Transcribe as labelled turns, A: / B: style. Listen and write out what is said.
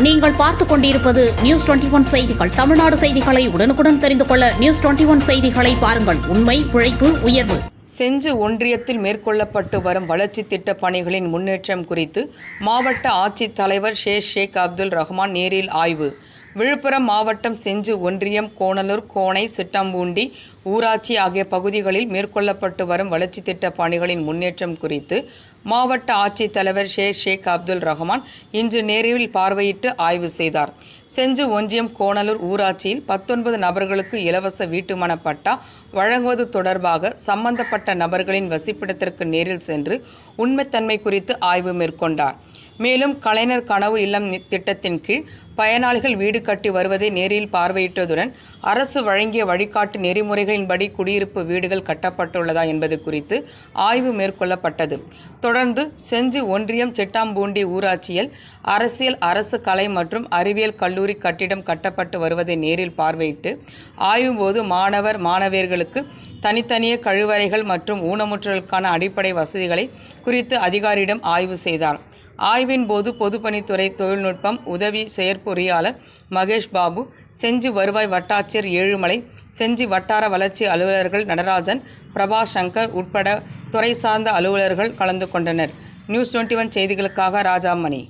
A: நீங்கள் பார்த்துக் கொண்டிருப்பது நியூஸ் டுவெண்டி ஒன் செய்திகள். தமிழ்நாடு செய்திகளை உடனுக்குடன் தெரிந்து கொள்ள நியூஸ் டுவெண்டி ஒன் செய்திகளை பாருங்கள். உண்மை உழைப்பு உயர்வு.
B: செஞ்சு ஒன்றியத்தில் மேற்கொள்ளப்பட்டு வரும் வளர்ச்சி திட்ட பணிகளின் முன்னேற்றம் குறித்து மாவட்ட ஆட்சித் தலைவர் ஷேக் ஷேக் அப்துல் ரஹ்மான் நேரில் ஆய்வு. விழுப்புரம் மாவட்டம் செஞ்சு ஒன்றியம் கோணலூர் கோணை சிட்டம்பூண்டி ஊராட்சி ஆகிய பகுதிகளில் மேற்கொள்ளப்பட்டு வரும் வளர்ச்சி திட்ட பணிகளின் முன்னேற்றம் குறித்து மாவட்ட ஆட்சித் தலைவர் ஷேக் ஷேக் அப்துல் ரஹ்மான் இன்று நேரில் பார்வையிட்டு ஆய்வு செய்தார். செஞ்சு ஒன்றியம் கோணலூர் ஊராட்சியில் பத்தொன்பது நபர்களுக்கு இலவச வீட்டுமன பட்டா வழங்குவது தொடர்பாக சம்பந்தப்பட்ட நபர்களின் வசிப்பிடத்திற்கு நேரில் சென்று உண்மைத்தன்மை குறித்து ஆய்வு மேற்கொண்டார். மேலும் கலைஞர் கனவு இல்லம் திட்டத்தின் கீழ் பயனாளிகள் வீடு கட்டி வருவதை நேரில் பார்வையிட்டதுடன் அரசு வழங்கிய வழிகாட்டு நெறிமுறைகளின்படி குடியிருப்பு வீடுகள் கட்டப்பட்டுள்ளதா என்பது குறித்து ஆய்வு மேற்கொள்ளப்பட்டது. தொடர்ந்து செஞ்சு ஒன்றியம் செட்டாம்பூண்டி ஊராட்சியில் அரசியல் அரசு கலை மற்றும் அறிவியல் கல்லூரி கட்டிடம் கட்டப்பட்டு வருவதை நேரில் பார்வையிட்டு ஆய்வு போது மாணவர் மாணவியர்களுக்கு தனித்தனியே கழிவறைகள் மற்றும் ஊனமுற்றலுக்கான அடிப்படை வசதிகளை குறித்து அதிகாரியிடம் ஆய்வு செய்தார். ஆய்வின் போது பொதுப்பணித்துறை தொழில்நுட்பம் உதவி செயற்பொறியாளர் மகேஷ் பாபு செஞ்சி வருவாய் வட்டாட்சியர் ஏழுமலை செஞ்சி வட்டார வளர்ச்சி அலுவலர்கள் நடராஜன் பிரபா சங்கர் உட்பட துறை சார்ந்த அலுவலர்கள் கலந்து கொண்டனர். நியூஸ் டுவெண்ட்டி ஒன் செய்திகளுக்காக ராஜாமணி.